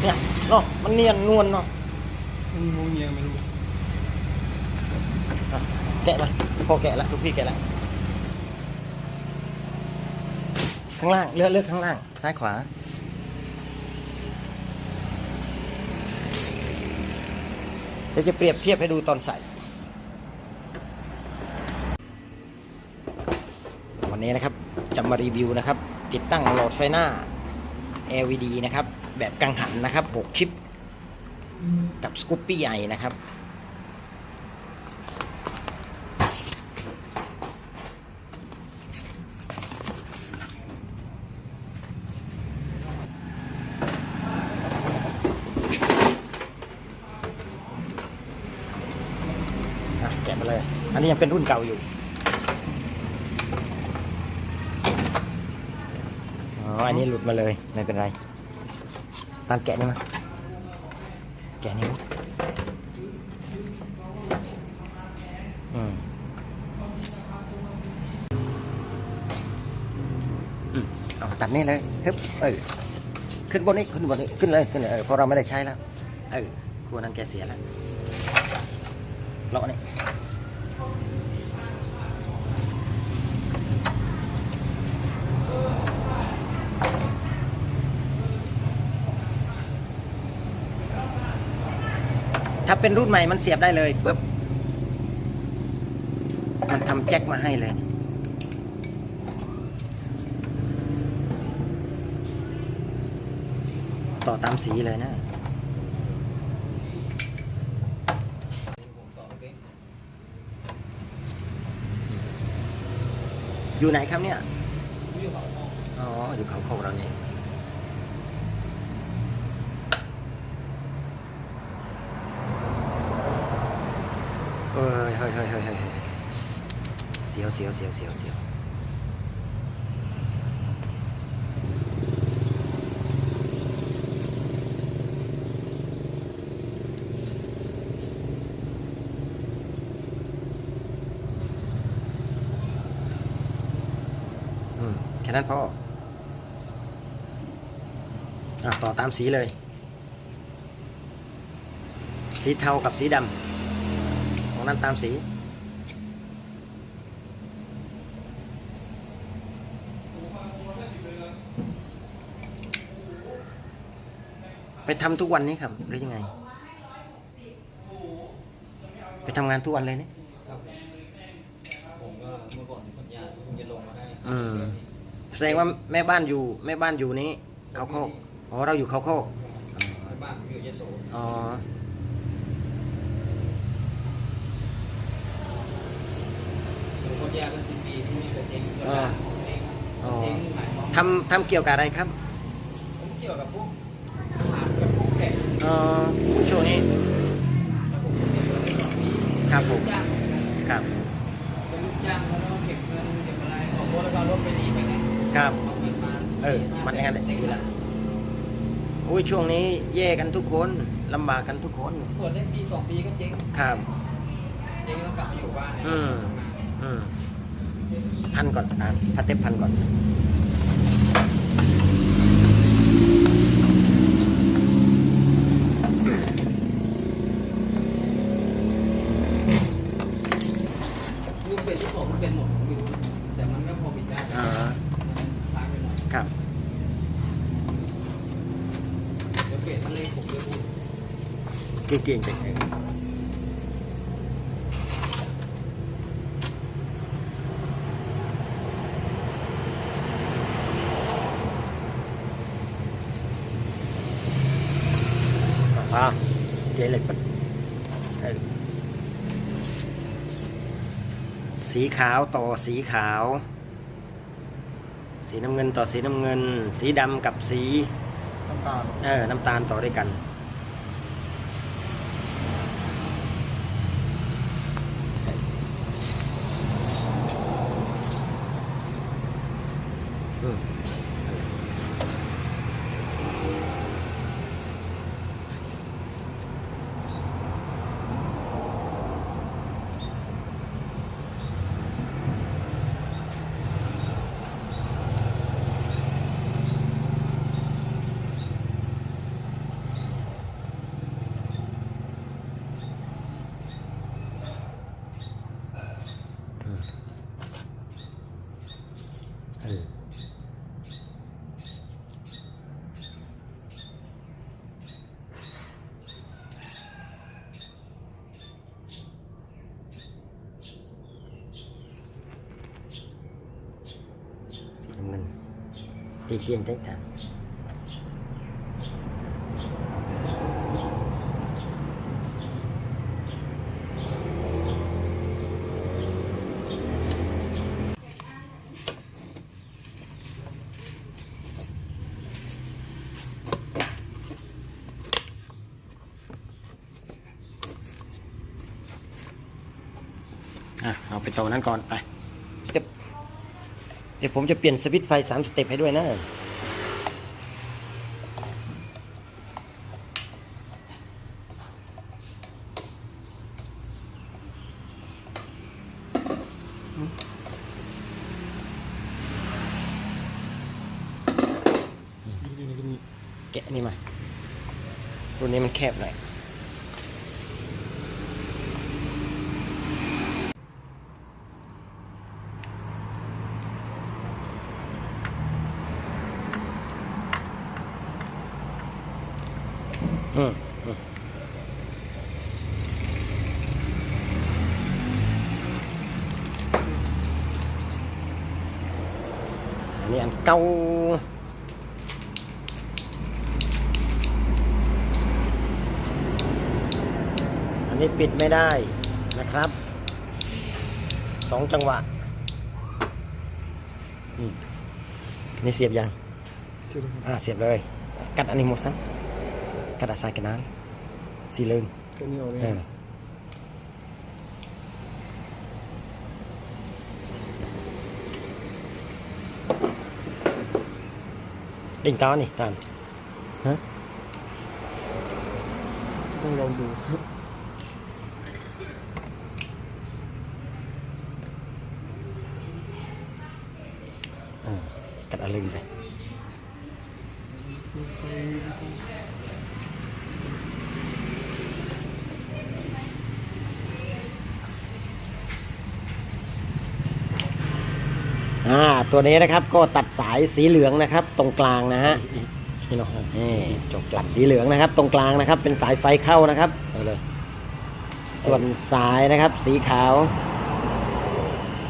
เนี่ยเนาะมันเนียนนวลเนาะมันงงเงียไม่รู้อะแกะมาพอแกะแล้วลูกพี่แกะแล้วข้างล่างเลือกเลือกข้างล่าง ซ้ายขวา เดี๋ยวจะเปรียบเทียบให้ดูตอนใส่ วันนี้นะครับจะมารีวิวนะครับ ติดตั้งหลอดไฟหน้า LED นะครับ แบบกังหันนะครับ 6 ชิป กับสกูปปี้ใหญ่นะครับ แกะมาเลย อันนี้ยังเป็นรุ่นเก่าอยู่อ๋ออันนี้หลุดมาเลย ไม่เป็นไร ตามแกะนี่มาแกะนี่มาอืมอืมเอาตัดนี่เลยฮึบเออขึ้นบนนี้ขึ้นบนนี้ขึ้นเลยขึ้นเลยเพราะเราไม่ได้ใช้แล้วเออครัวนั้นแกเสียแล้วเลาะนี่าเป็นรุ่นใหม่มันเสียบได้เลยปุ๊บมันทำแจ็คมาให้เลย ต่อตามสีเลยนะอยู่ไหนครับเนี่ย อ๋อ อยู่เขาโคกเราเนี่ยเอ้ยเฮ้ยเฮ้ยเฮ้ยเฮ้ยเฮ้ยเสียวเสียวเสี ยวเสียวเสียวอืมแค่นั้นพออะต่อตามสีเลย สีเทากับสีดำของ นั้นตามสี ไปทำทุกวันนี้ครับหรือยังไง ไปทำงานทุกวันเลยเนี่ยครับผมก็เมื่อก่อนเป็นคนยากผมจะลงมาได้อืมแสดงว่าแม่บ้านอยู่แม่บ้านอยู่นี้เขาโคกอ๋อเราอยู่เขาโคกไปบ้านผมอยู่ยโสอ๋อ ผมคนยากเป็นสิบปีที่มีกระเจ๊งกระดาษผมเองอ๋อเจ๊งหมายความทำทำเกี่ยวกับอะไรครับผมเกี่ยวกับพวกอาหารกับพวกแกะอ๋อช่วงนี้ แล้วผมเก็บเงินได้สองปีครับผมจ้างครับ เป็นลูกจ้างแล้วก็เก็บเงินเก็บอะไรออกรถแล้วก็รถไปรีไปนั้นครับ เอาเงินมาเออมันอย่างนั้นแหละเซ็งละอุ้ยช่วงนี้แย่กันทุกคนลำบากกันทุกคน ส่วนได้ปีสองปีก็เจ๊งครับ เจ๊งแล้วกลับมาอยู่บ้านเนี่ยอืม อืม พันก่อนอะพัดเต็บพันก่อนลูกเป็นที่ผมมันเป็นหมดผมไม่รู้แต่มันก็พอปิดได้อ่ามันค้างไปหน่อยครับ เดี๋ยวเปลี่ยนมันเลขผมจะพูด เก่งๆจังเลยอ่าเจเหล็กมันเออสี ขาวต่อสีขาว สีน้ำเงินต่อสีน้ำเงิน สีดำกับสีน้ำตาล เออ น้ำตาลต่อด้วยกัน อืม ตีเตียงได้ทางอะเอาไปโตนั้นก่อนไป ดี๋ยวผมจะเปลี่ยนสวิตช์ไฟสามสเต็ปให้ด้วยนะแกะนี่มา รุ่นนี้มันแคบหน่อย นนี้อันเก่าอันนี้ปิดไม่ได้นะครับสองจังหวะอืมนี่เสียบยังอ่าเสียบเลย กัดอันนี้หมดซะกัดอาสายกันนั้นสีเหลือง เล่งตานี่ตานฮะต้องลองดู เออกัดอะไรไป อ่าตัวนี้นะครับก็ตัดสายสีเหลืองนะครับ ตรงกลางนะฮะนี่เนาะนี่จบตัดสีเหลืองนะครับ ตรงกลางนะครับ เป็นสายไฟเข้านะครับเอาเลยส่วนสายนะครับ สีขาว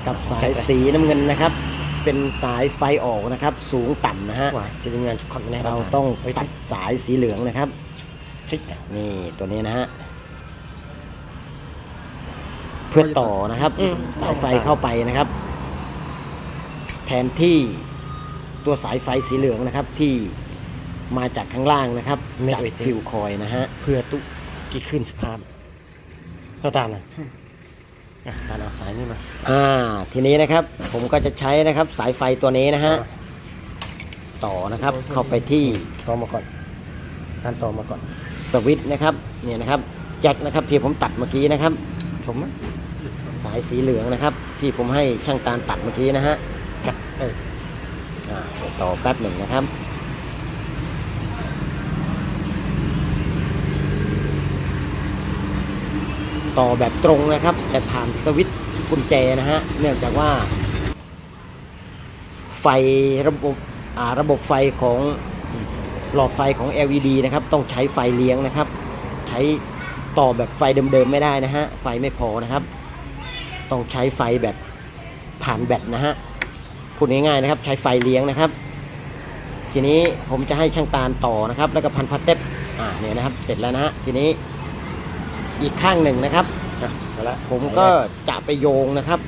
กับสายสีน้ำเงินนะครับ เป็นสายไฟออกนะครับ สูงต่ำนะฮะว่าจะทำงานคอนแน่เราต้องตัดสายสีเหลืองนะครับนี่ตัวนี้นะฮะเพื่อต่อนะครับ สายไฟเข้าไปนะครับ แทนที่ตัวสายไฟสีเหลืองนะครับที่มาจากข้างล่างนะครับจากฟิวคอยนะฮะ เพื่อตุกี่ขึ้นสภาพเราตามนะอะตามเอาสายนี่มาอ่าทีนี้นะครับผมก็จะใช้นะครับสายไฟตัวนี้นะฮะ ต่อนะครับเข้าไปที่ต่อมาก่อนตามต่อมาก่อน สวิตช์นะครับเนี่ยนะครับแจ็คนะครับที่ผมตัดเมื่อกี้นะครับ ชมไหมสายสีเหลืองนะครับ ที่ผมให้ช่างตาลตัดเมื่อกี้นะฮะกัด เอออ่าต่อแป๊บหนึ่งนะครับต่อแบบตรงนะครับ แต่ผ่านสวิตช์กุญแจนะฮะเนื่องจากว่า ไฟระบบอ่าระบบไฟของหลอดไฟของ LED นะครับ ต้องใช้ไฟเลี้ยงนะครับ ใช้ต่อแบบไฟเดิมๆไม่ได้นะฮะ ไฟไม่พอนะครับ ต้องใช้ไฟแบบผ่านแบตนะฮะ พูดง่ายๆนะครับ ใช้ไฟเลี้ยงนะครับ ทีนี้ผมจะให้ช่างตาลต่อนะครับ แล้วก็พันพัดเต็บอ่าเนี่ยนะครับ เสร็จแล้วนะฮะทีนี้อีกข้างหนึ่งนะครับอะมาละผมก็จะไปโยงนะครับ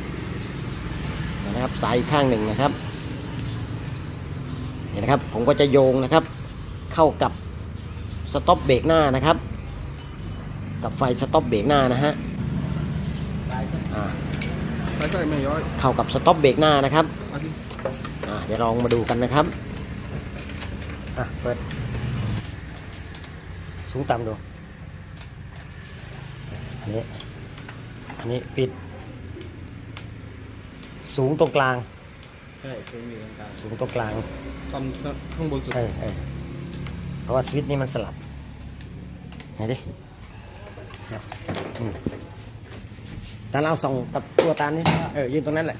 นะครับสายอีกข้างหนึ่งนะครับเนี่ยนะครับ ผมก็จะโยงนะครับ เข้ากับสต็อปเบรกหน้านะครับ กับไฟสต็อปเบรกหน้านะฮะอ่าไปใส่ไม่ย้อยเข้ากับสต็อปเบรกหน้านะครับ เอาดิอ่าเดี๋ยวลองมาดูกันนะครับอะเปิดสูงต่ำดู อันนี้ อันนี้ปิด สูงตรงกลาง ใช่เคยมีตรงกลาง สูงตรงกลางตอนข้างบนสุดเออเออเพราะว่าสวิตช์นี่มันสลับไหนดิเนี่ยอืมตาเราส่องกับตัวตาลนี่เออยืนตรงนั้นแหละ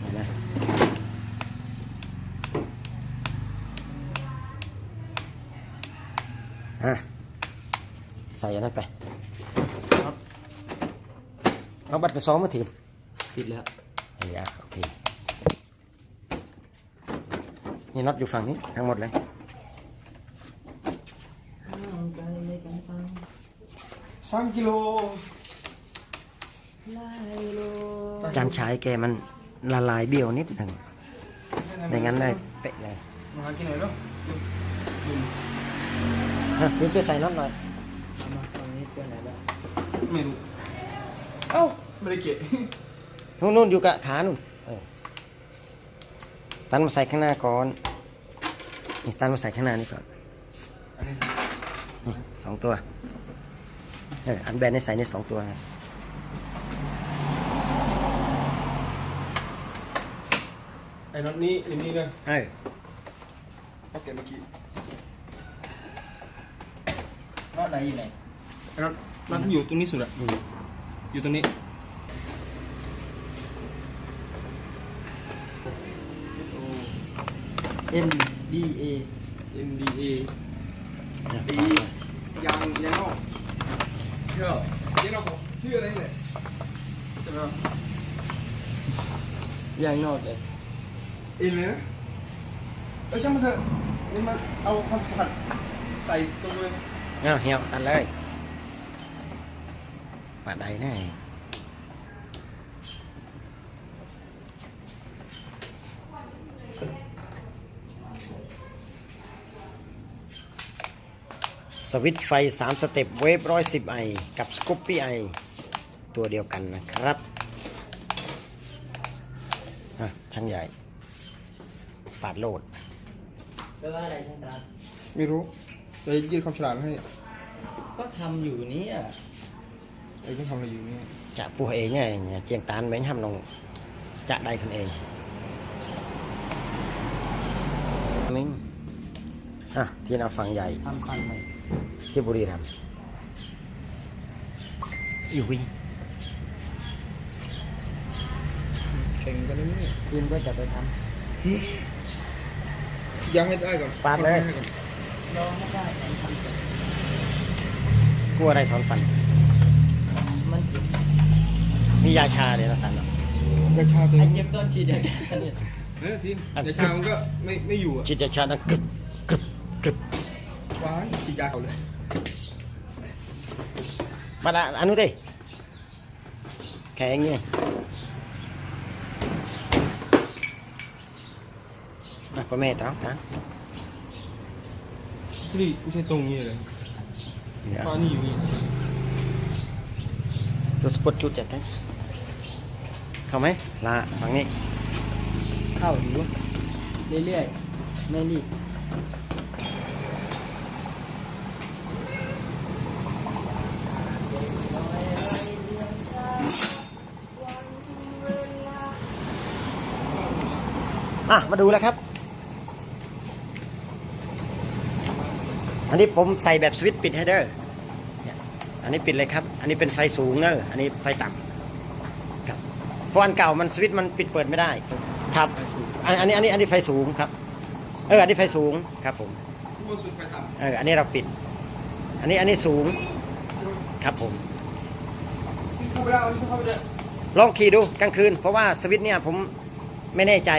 เห็นไหม อะใส่อันนั้นไปเอาบัตรไปซ้อมมาถึงปิดแล้วเอ้ยอะโอเคนี่น็อตอยู่ฝั่งนี้ทั้งหมดเลยสามกิโลการใช้แกมันละลายเบี้ยวนิดหนึ่งไม่งั้นได้เป๊ะเลยมาหากินไหนแล้วฮะ พี่ช่วยใส่น็อตหน่อยไม่รู้เอ้าไม่ได้เกะนู่นนู่นอยู่กับขานู่นเออตันมาใส่ข้างหน้าก่อนนี่ตันมาใส่ข้างหน้านี่ก่อนอันนี้นี่สองตัวเอออันแบนในใส่ในสองตัวไงไอ้น็อตนี้อันนี้เลยเออเอาเก็บเมื่อกี้น็อต ไหนอยู่ไหนไอ้น็อตน็อตที่อยู่ตรงนี้สุดอะอยู่ตรงนี้เอ็นดีเอ NDA เนี่ยดียางยางนอกเชื่อยางนอกผมชื่ออะไรเนี่ยใช่ไหมยางนอกเลยอินเลยนะเออช่างมันเถอะนี่มันเอาคอนสัตใส่ตรงเลย เอาเหี่ยวตันเลยปาดใดแน่สวิตช์ไฟ 3 สเต็ปเวฟ110ไอกับสกูปปี้ไอตัวเดียวกันนะครับอะช่างใหญ่ ปาดโหลดแปลว่าอะไรช่างตาไม่รู้ จะยืดความฉลาดให้ก็ทำอยู่นี้อะไอ้ต้องทำอะไรอยู่เนี่ยจะปูเองไงเนี่ยเจียงตานเหม็นห้ำนองจะได้คนเองมิงอะที่เราฟังใหญ่ทำฟันเลยที่บุรีรัมย์อยู่วิ่งแข่งกันเลยเนี่ยทีมก็จะไปทยังให้ได้ก่อนปาดเลย ให้ก่อนำ รอไม่ได้ทำเสร็จกลัวอะไรถอนฟัน มันเจ็บมียาชาเลยนะท่านเนาะยาชาตัวไอ้นี้เจ็บต้นฉีดยาชาเนี่ยเออทีมอะยาชามันก็ไม่ไม่อยู่อะฉีดยาชานะกรึบกรึบกรึบว้ายฉีดยาเขาเลยมาละอันนู้นดิแข็งไงอะพ่อแม่ตร้องตาม ที่ไม่ใช่ตรงนี้เลยเนี่ยป้านี่อยู่นี่ดูสปอตจุดจัดนะเข้าไหมลาฝั่งนี้ เข้าอยู่เรื่อยๆ ไม่รีบอะ มาดูแล้วครับ อันนี้ผมใส่แบบสวิตช์ปิดให้เด้อเนี่ยอันนี้ปิดเลยครับ อันนี้เป็นไฟสูงเนอะอันนี้ไฟต่ำครับ เพราะอันเก่ามันสวิตช์มันปิดเปิดไม่ได้ ครับ อันนี้อันนี้อันนี้ไฟสูงครับ เออ อันนี้ไฟสูงครับผมไปต่เออ อันนี้เราปิด อันนี้อันนี้สูง ครับผม ลองขี่ดูกลางคืน เพราะว่าสวิตช์เนี่ยผมไม่แน่ใจ